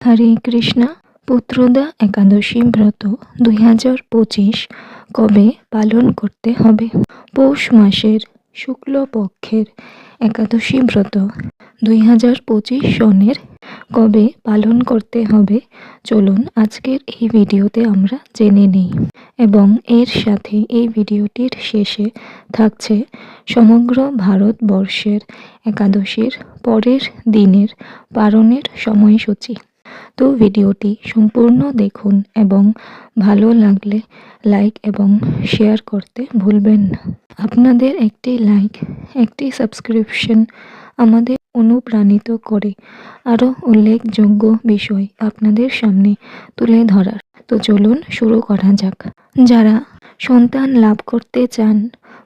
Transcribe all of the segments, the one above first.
হরে কৃষ্ণা, পুত্রদা একাদশী ব্রত দুই হাজার পঁচিশ কবে পালন করতে হবে? পৌষ মাসের শুক্লপক্ষের একাদশী ব্রত দুই হাজার পঁচিশ সনের কবে পালন করতে হবে? চলুন আজকের এই ভিডিওতে আমরা জেনে নিই এবং এর সাথে এই ভিডিওটির শেষে থাকছে সমগ্র ভারতবর্ষের একাদশীর পরের দিনের পালনের সময়সূচি। তো ভিডিওটি সম্পূর্ণ দেখুন এবং ভালো লাগলে লাইক এবং শেয়ার করতে ভুলবেন না। আপনাদের একটি লাইক, একটি সাবস্ক্রিপশন আমাদের অনুপ্রাণিত করে। আরও উল্লেখযোগ্য বিষয় আপনাদের সামনে তুলে ধরার। তো চলুন শুরু করা যাক। যারা সন্তান লাভ করতে চান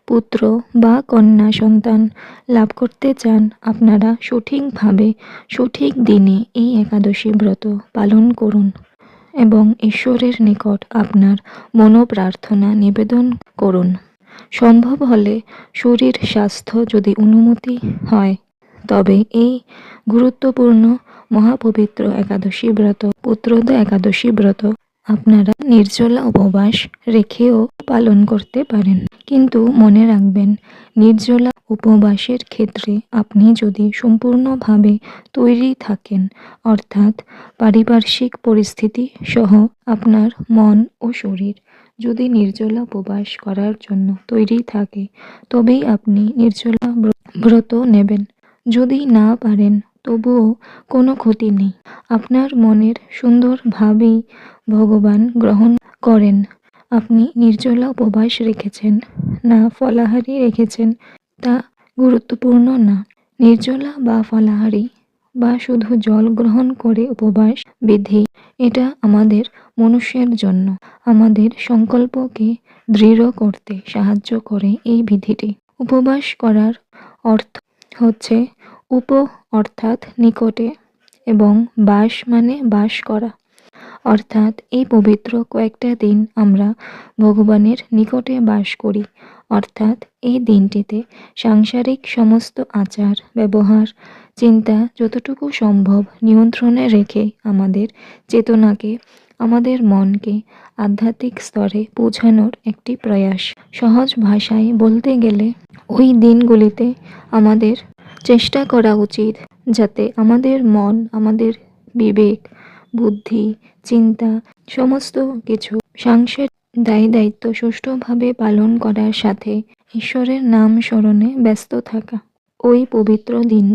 পুত্র বা কন্যা সন্তান লাভ করতে চান আপনারা সঠিকভাবে, সঠিক দিনে এই একাদশী ব্রত পালন করুন এবং ঈশ্বরের নিকট আপনার মনোপ্রার্থনা নিবেদন করুন। সম্ভব হলে শরীর স্বাস্থ্য যদি অনুমতি হয়, তবে এই গুরুত্বপূর্ণ মহাপবিত্র একাদশী ব্রত, পুত্রদ একাদশী ব্রত আপনারা নির্জলা উপবাস রেখেও পালন করতে পারেন। কিন্তু মনে রাখবেন, নির্জলা উপবাসের ক্ষেত্রে আপনি যদি সম্পূর্ণভাবে তৈরি থাকেন, অর্থাৎ পারিপার্শ্বিক পরিস্থিতি সহ আপনার মন ও শরীর যদি নির্জলা উপবাস করার জন্য তৈরি থাকে, তবেই আপনি নির্জলা ব্রত নেবেন। যদি না পারেন তবুও কোনো ক্ষতি নেই। আপনার মনের সুন্দর ভাবেই ভগবান গ্রহণ করেন। আপনি নির্জলা উপবাস রেখেছেন, না ফলাহারি রেখেছেন, তা গুরুত্বপূর্ণ না। নির্জলা বা ফলাহারি বা শুধু জল গ্রহণ করে উপবাস বিধি, এটা আমাদের মনুষ্যের জন্য। আমাদের সংকল্পকে দৃঢ় করতে সাহায্য করে এই বিধিটি। উপবাস করার অর্থ হচ্ছে উপ অর্থাৎ নিকটে এবং বাস মানে বাস করা। অর্থাৎ এই পবিত্র কয়েকটা দিন আমরা ভগবানের নিকটে বাস করি। অর্থাৎ এই দিনটিতে সাংসারিক সমস্ত আচার, ব্যবহার, চিন্তা যতটুকু সম্ভব নিয়ন্ত্রণে রেখে আমাদের চেতনাকে, আমাদের মনকে আধ্যাত্মিক স্তরে পৌঁছানোর একটি প্রয়াস। সহজ ভাষায় বলতে গেলে, ওই দিনগুলিতে আমাদের চেষ্টা করা উচিত যাতে আমাদের মন, আমাদের বিবেক, বুদ্ধি, চিন্তা, সমস্ত কিছু সাংসারিক দায়ী দায়িত্ব সুষ্ঠুভাবে পালন করার সাথে ঈশ্বরের নাম স্মরণে ব্যস্ত থাকা। ওই পবিত্র দিন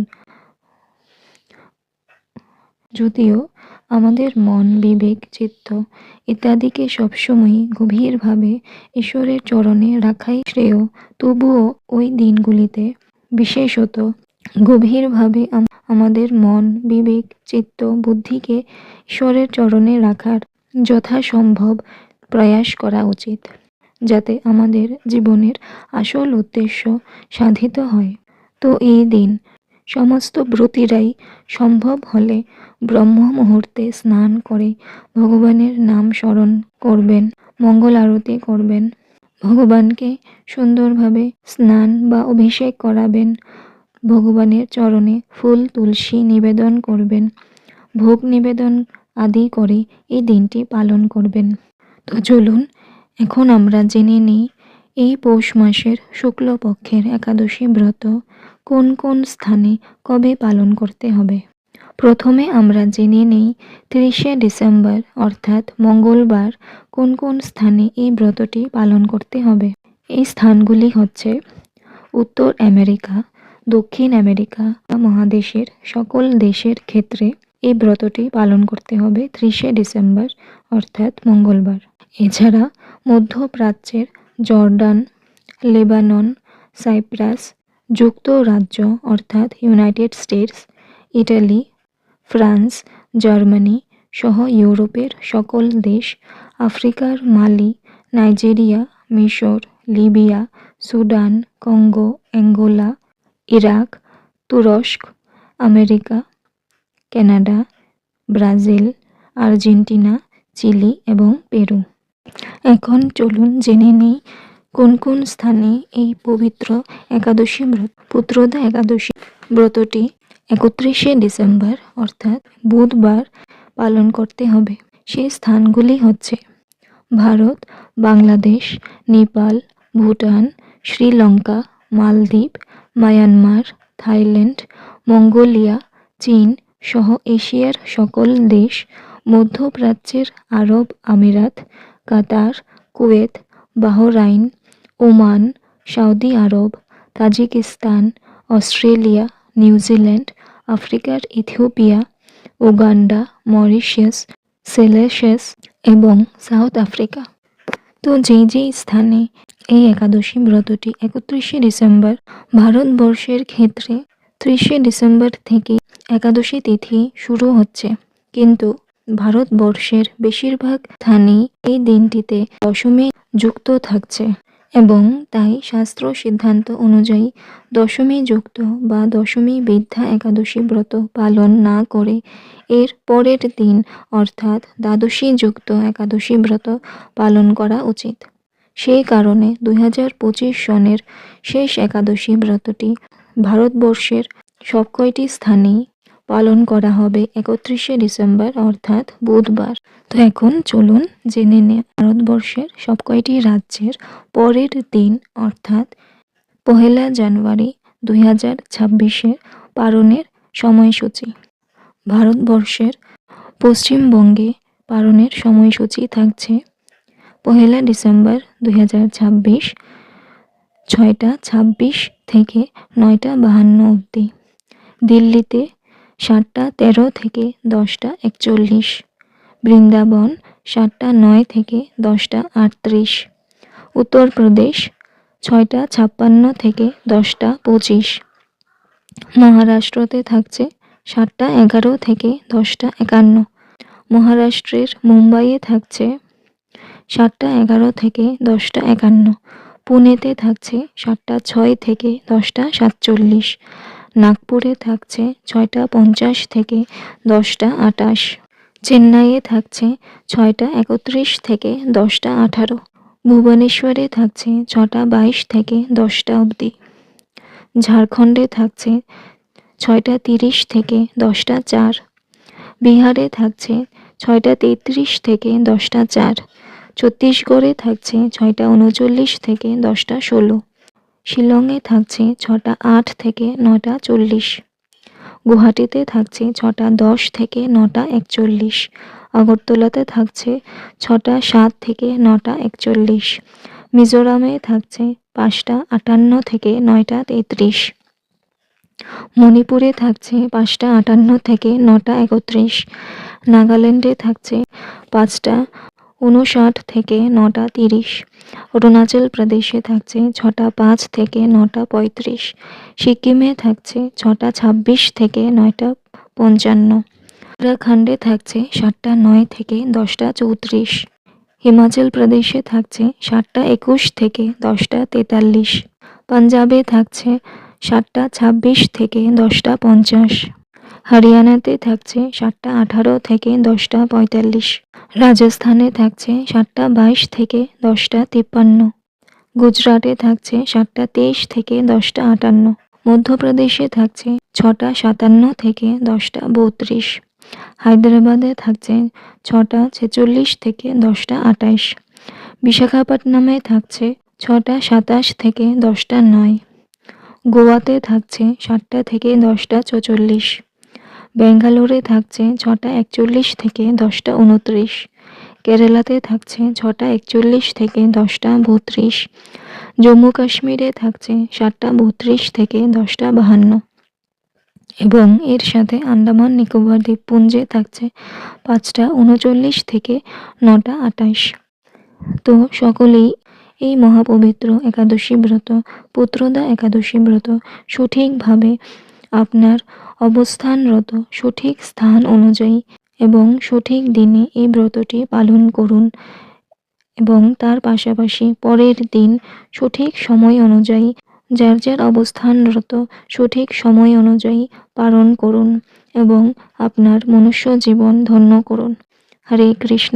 যদিও আমাদের মন, বিবেক, চিত্ত ইত্যাদিকে সবসময় গভীরভাবে ঈশ্বরের চরণে রাখাই শ্রেয়, তবুও ওই দিনগুলিতে বিশেষত গভীরভাবে আমাদের মন, বিবেক, চিত্ত, বুদ্ধিকে ঈশ্বরের চরণে রাখার যথাসম্ভব প্রয়াস করা উচিত, যাতে আমাদের জীবনের আসল উদ্দেশ্য সাধিত হয়। তো এই দিন সমস্ত ব্রতীরাই সম্ভব হলে ব্রহ্ম মুহূর্তে স্নান করে ভগবানের নাম স্মরণ করবেন, মঙ্গল আরতি করবেন, ভগবানকে সুন্দরভাবে স্নান বা অভিষেক করাবেন ভগবানের চরণে ফুল, তুলসী নিবেদন করবেন। ভোগ নিবেদন আদি করে এই দিনটি পালন করবেন। তো চলুন, এখন আমরা জেনে নিই, এই পৌষ মাসের শুক্লপক্ষের একাদশী ব্রত কোন কোন স্থানে কবে পালন করতে হবে? প্রথমে আমরা জেনে নেই, তিরিশে ডিসেম্বর, অর্থাৎ মঙ্গলবার, কোন কোন স্থানে এই ব্রতটি পালন করতে হবে? এই স্থানগুলি হচ্ছে উত্তর আমেরিকা দক্ষিণ আমেরিকা মহাদেশের সকল দেশের ক্ষেত্রে এই ব্রতটি পালন করতে হবে ত্রিশে ডিসেম্বর, অর্থাৎ মঙ্গলবার। এছাড়া মধ্যপ্রাচ্যের জর্ডান, লেবানন, সাইপ্রাস, যুক্তরাজ্য, অর্থাৎ United States, Italy, France, Germany সহ ইউরোপের সকল দেশ, আফ্রিকার মালি, নাইজেরিয়া, মিশর, Libya Sudan Congo, Angola Iraq, তুরস্ক, America, Canada, Brazil, Argentina, Chile এবং পেরু। এখন চলুন জেনে নিই কোন কোন স্থানে এই পবিত্র একাদশী ব্রত, পুত্রদা একাদশী ব্রতটি একত্রিশে ডিসেম্বর, অর্থাৎ বুধবার, পালন করতে হবে। সেই স্থানগুলি হচ্ছে Bharat, Bangladesh, Nepal, Bhutan, Sri Lanka, Maldives Myanmar, Thailand, Mongolia, চীন সহ এশিয়ার সকল দেশ, মধ্যপ্রাচ্যের আরব আমিরাত, Qatar, Kuwait, Bahrain, Oman, Saudi আরব, তাজিকিস্তান, অস্ট্রেলিয়া, নিউজিল্যান্ড, আফ্রিকার ইথিওপিয়া, উগান্ডা, মরিশিয়াস সেলেশাস এবং সাউথ আফ্রিকা। তো যেই যেই স্থানে এই একাদশী ব্রতটি একত্রিশে ডিসেম্বর ভারতবর্ষের ক্ষেত্রে ত্রিশে ডিসেম্বর থেকে একাদশী তিথি শুরু হচ্ছে। কিন্তু ভারতবর্ষের বেশিরভাগ স্থানেই এই দিনটিতে দশমী যুক্ত থাকছে এবং তাই শাস্ত্র সিদ্ধান্ত অনুযায়ী দশমী যুক্ত বা দশমী বিদ্যা একাদশী ব্রত পালন না করে এর পরের দিন অর্থাৎ দ্বাদশী যুক্ত একাদশী ব্রত পালন করা উচিত। সেই কারণে দুই হাজার পঁচিশ সনের শেষ একাদশী ব্রতটি ভারতবর্ষের সব কয়টি স্থানেই পালন করা হবে একত্রিশে ডিসেম্বর, অর্থাৎ বুধবার। তো এখন চলুন জেনে নে ভারতবর্ষের সব কয়টি রাজ্যের পরের দিন, অর্থাৎ পহেলা জানুয়ারি দুই হাজার ছাব্বিশে পালনের সময়সূচি। ভারতবর্ষের পশ্চিমবঙ্গে পালনের সময়সূচি থাকছে পহেলা ডিসেম্বর দুই হাজার ছাব্বিশ ছয়টা ছাব্বিশ থেকে নয়টা বাহান্ন অবধি। দিল্লিতে সাতটা তেরো থেকে দশটা একচল্লিশ। বৃন্দাবন সাতটা নয় থেকে দশটা আটত্রিশ। উত্তরপ্রদেশ ছয়টা ছাপ্পান্ন থেকে দশটা পঁচিশ। মহারাষ্ট্রতে থাকছে সাতটা এগারো থেকে দশটা একান্ন। মহারাষ্ট্রের মুম্বাইয়ে থাকছে সাতটা এগারো থেকে দশটা একান্ন। পুনেতে থাকছে সাতটা ছয় থেকে দশটা সাতচল্লিশ। নাগপুরে থাকছে ছয়টা পঞ্চাশ থেকে দশটা আটাশ। চেন্নাইয়ে থাকছে ছয়টা একত্রিশ থেকে দশটা আঠারো। ভুবনেশ্বরে থাকছে ছটা বাইশ থেকে দশটা অবধি। ঝাড়খণ্ডে থাকছে ছয়টা তিরিশ থেকে দশটা চার। বিহারে থাকছে ছয়টা তেত্রিশ থেকে দশটা চার। ছত্তিশগড়ে থাকছে ছয়টা উনচল্লিশ থেকে দশটা ষোলো। শিলংয়ে থাকছে ছটা আট থেকে নটা চল্লিশ। গুয়াহাটিতে থাকছে ছটা দশ থেকে নটা একচল্লিশ। আগরতলাতে থাকছে ছটা সাত থেকে নটা একচল্লিশ। মিজোরামে থাকছে পাঁচটা আটান্ন থেকে নয়টা তেত্রিশ। মণিপুরে থাকছে পাঁচটা আটান্ন থেকে নটা একত্রিশ। নাগাল্যান্ডে থাকছে পাঁচটা উনষাট থেকে নটা তিরিশ। অরুণাচল প্রদেশে থাকছে ছটা পাঁচ থেকে নটা পঁয়ত্রিশ। সিকিমে থাকছে ছটা ছাব্বিশ থেকে নয়টা পঞ্চান্ন। উত্তরাখণ্ডে থাকছে সাতটা নয় থেকে দশটা চৌত্রিশ। হিমাচল প্রদেশে থাকছে সাতটা একুশ থেকে দশটা তেতাল্লিশ। পাঞ্জাবে থাকছে সাতটা ছাব্বিশ থেকে দশটা পঞ্চাশ। হরিয়ানাতে থাকছে সাতটা আঠারো থেকে দশটা পঁয়তাল্লিশ। রাজস্থানে থাকছে সাতটা বাইশ থেকে দশটা তিপ্পান্ন। গুজরাটে থাকছে সাতটা তেইশ থেকে দশটা আটান্ন। মধ্যপ্রদেশে থাকছে ছটা সাতান্ন থেকে দশটা বত্রিশ। হায়দ্রাবাদে থাকছে ছটা ছেচল্লিশ থেকে দশটা আটাইশ। বিশাখাপট্টনমে থাকছে ছটা সাতাশ থেকে দশটা নয়। গোয়াতে থাকছে সাতটা থেকে দশটা চৌচল্লিশ। ব্যাঙ্গালোরে থাকছে ছটা একচল্লিশ থেকে দশটা উনত্রিশ। কেরালাতে থাকছে ছটা একচল্লিশ থেকে দশটা বত্রিশ। জম্মু কাশ্মীরে থাকছে সাতটা বত্রিশ থেকে দশটা বাহান্ন। এবং এর সাথে আন্দামান, নিকোবর দ্বীপপুঞ্জে থাকছে পাঁচটা উনচল্লিশ থেকে নটা আটাইশ তো সকলেই এই মহাপবিত্র একাদশী ব্রত, পুত্রদা একাদশী ব্রত সঠিকভাবে আপনার অবস্থানরত সঠিক স্থান অনুযায়ী এবং সঠিক দিনে এই ব্রতটি পালন করুন এবং তার পাশাপাশি পরের দিন সঠিক সময় অনুযায়ী, যার যার অবস্থানরত সঠিক সময় অনুযায়ী পালন করুন এবং আপনার মনুষ্য জীবন ধন্য করুন। হরে কৃষ্ণ।